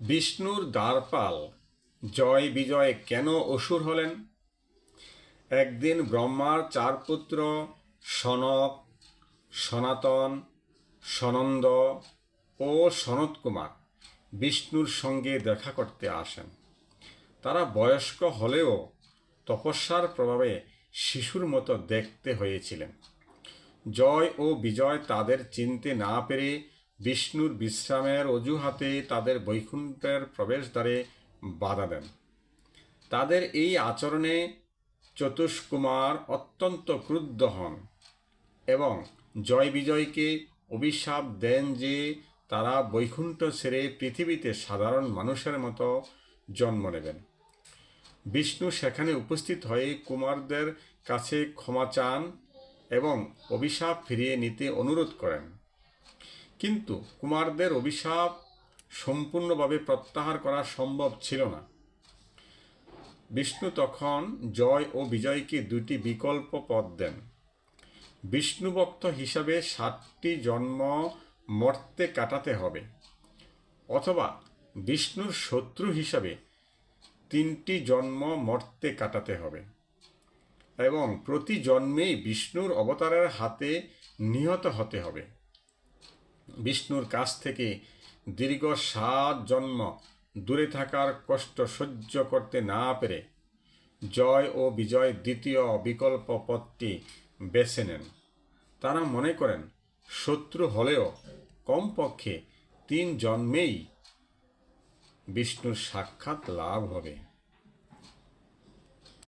বিষ্ণুর দ্বারপাল জয় বিজয় কেন অসুর হলেন? একদিন ব্রহ্মার চার পুত্র সনক, সনাতন, সনন্দ ও সনত কুমার বিষ্ণুর সঙ্গে দেখা করতে আসেন। তারা বয়স্ক হলেও তপস্যার প্রভাবে শিশুর মতো দেখতে হয়েছিলেন। জয় ও বিজয় তাদের চিনতে না পেরে বিষ্ণুর বিশ্রামের অজুহাতে তাদের বৈকুণ্ঠের প্রবেশদ্বারে বাধা দেন। তাদের এই আচরণে চতুষ্কুমার অত্যন্ত ক্রুদ্ধ হন এবং জয় বিজয়কে অভিশাপ দেন যে তারা বৈকুণ্ঠ ছেড়ে পৃথিবীতে সাধারণ মানুষের মতো জন্ম নেবেন। বিষ্ণু সেখানে উপস্থিত হয়ে কুমারদের কাছে ক্ষমা চান এবং অভিশাপ ফিরিয়ে নিতে অনুরোধ করেন। কিন্তু কুমারদের অভিশাপ সম্পূর্ণভাবে প্রত্যাহার করা সম্ভব ছিল না। বিষ্ণু তখন জয় ও বিজয়কে দুটি বিকল্প পদ দেন। বিষ্ণুভক্ত হিসাবে সাতটি জন্ম মর্তে কাটাতে হবে, অথবা বিষ্ণুর শত্রু হিসাবে তিনটি জন্ম মর্তে কাটাতে হবে, এবং প্রতি জন্মেই বিষ্ণুর অবতারের হাতে নিহত হতে হবে। বিষ্ণুর কাছ থেকে দীর্ঘ সাত জন্ম দূরে থাকার কষ্ট সহ্য করতে না পেরে জয় ও বিজয় দ্বিতীয় বিকল্প পথটি বেছে নেন। তারা মনে করেন, শত্রু হলেও কমপক্ষে তিন জন্মেই বিষ্ণুর সাক্ষাৎ লাভ হবে।